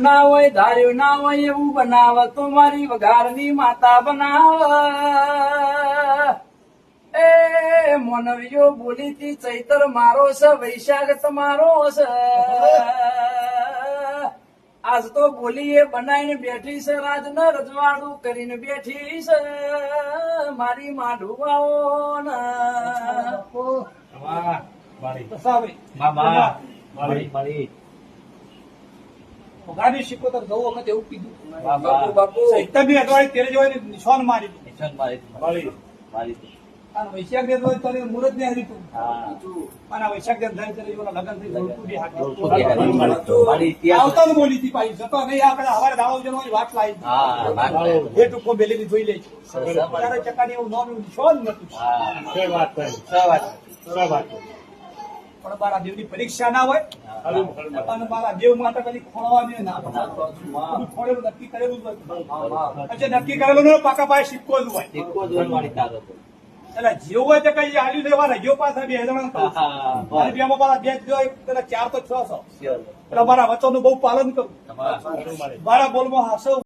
ના હોય ધાર્યું ના હોય એવું બનાવ તો મારી વઘારની માતા બનાવ. એ મોનવીઓ બોલી તી ચૈતર મારો છે વૈશાખ તમારો છે. આજ તો બોલી એ બનાવીને બેઠી છે રાજ ન રજવાડું કરીને બેઠી છે મારી માઢુવાઓ ને વાહ, વાળી. કસાભાઈ. બાબા, વાળી, વાળી. ભોગાની સિકોતર ગૌ વખત એવું કીધું બાપુ બાપુ ચૈતન્ય અટવાડી તેરે જોઈને નિશાન મારી નિશાન મારી દીધું. મારી અને વૈશાખ દેવ હોય તો મુહૂર્ત ને હરીતું અને વૈશાખ દેવ ધન ચલે એવાના લગ્ન થઈ ગોળપુરી હાથે. ગોળપુરી હાથે. મારી ઇતિહાસ આવતા બોલી હતી પાછી જતો નહીં આપણે હવારે દાડો જણવાની વાત લાવી. એ ટૂંકો બેલીની જોઈ લે. ચકાની એવું નામ એવું નિશાન નતું વાત વાત વાત કરી. પણ મારા દેવની પરીક્ષા ના હોય. અને મારા દેવ માતા કદી ખોળવાની ના હોય. નક્કી કરેલું જ હોય. પછી નક્કી કરેલું ન પાકા પાસે સિક્કો જ હોય. સિક્કો એટલે જેવું હોય તો કઈ આલ્યું લેવાના જેવો પાછા બે જણા અને બે જ પેલા ચાર તો છ Sure. એટલે મારા વચનનું બહુ પાલન કરું. મારા બોલમાં હાસો.